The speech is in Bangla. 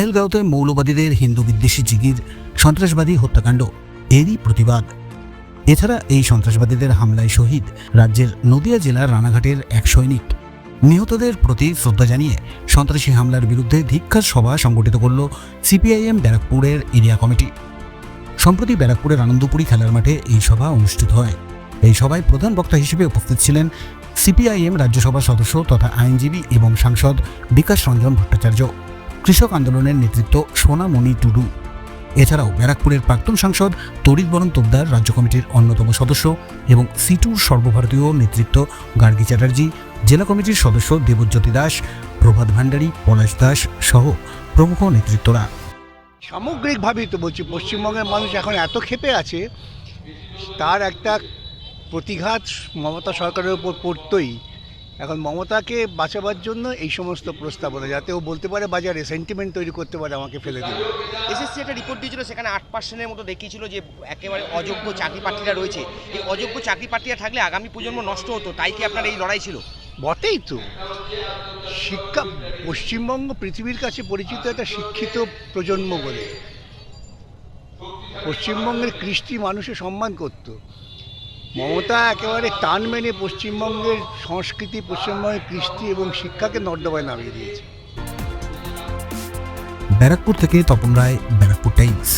পাহেলগাঁওতে মৌলবাদীদের হিন্দু বিদ্বেষী জিগির সন্ত্রাসবাদী হত্যাকাণ্ড এরই প্রতিবাদ। এছাড়া এই সন্ত্রাসবাদীদের হামলায় শহীদ রাজ্যের নদিয়া জেলার রানাঘাটের এক সৈনিক। নিহতদের প্রতি শ্রদ্ধা জানিয়ে সন্ত্রাসী হামলার বিরুদ্ধে ধিক্ষার সভা সংগঠিত করল সিপিআইএম ব্যারাকপুরের এরিয়া কমিটি। সম্প্রতি ব্যারাকপুরের আনন্দপুরী খেলার মাঠে এই সভা অনুষ্ঠিত হয়। এই সভায় প্রধান বক্তা হিসেবে উপস্থিত ছিলেন সিপিআইএম রাজ্যসভার সদস্য তথা আইনজীবী এবং সাংসদ বিকাশ রঞ্জন ভট্টাচার্য। কৃষক আন্দোলনের নেতৃত্ব সোনামণি টুডু। এছাড়াও ব্যারাকপুরের প্রাক্তন সাংসদ তরিত বরণ তোপদার রাজ্য কমিটির অন্যতম সদস্য এবং সিটুর সর্বভারতীয় নেতৃত্ব গার্গী চ্যাটার্জি, জেলা কমিটির সদস্য দেবজ্যোতি দাস, প্রভাত ভান্ডারী পলাশ দাস সহ প্রমুখ নেতৃত্বরা। সামগ্রিকভাবেই তো বলছি, পশ্চিমবঙ্গের মানুষ এখন এত ক্ষেপে আছে, তার একটা প্রতিঘাত মমতা সরকারের উপর পড়তই। এখন মমতাকে বাঁচাবার জন্য এই সমস্ত প্রস্তাবনা যাতে ও বলতে পারে বাজারে সেন্টিমেন্ট তৈরি করতে পারে আমাকে ফেলে দেবে এসএসসি একটা রিপোর্ট দিয়েছিল সেখানে আট পার্সেন্টের মতো দেখিয়েছিল যে একেবারে অযোগ্য চাকরি প্রার্থীরা রয়েছে। এই অযোগ্য চাকরি প্রার্থীরা থাকলে আগামী প্রজন্ম নষ্ট হতো তাই কি আপনার এই লড়াই ছিল? বটেই তো। শিক্ষা পশ্চিমবঙ্গ পৃথিবীর কাছে পরিচিত একটা শিক্ষিত প্রজন্ম বলে। পশ্চিমবঙ্গের কৃষ্টি মানুষে সম্মান করত। মমতা একেবারে টান মেনে পশ্চিমবঙ্গের সংস্কৃতি, পশ্চিমবঙ্গের কৃষ্টি এবং শিক্ষাকে নর্দমায় নামিয়ে দিয়েছে। ব্যারাকপুর থেকে তপন রায়, ব্যারাকপুর টাইমস।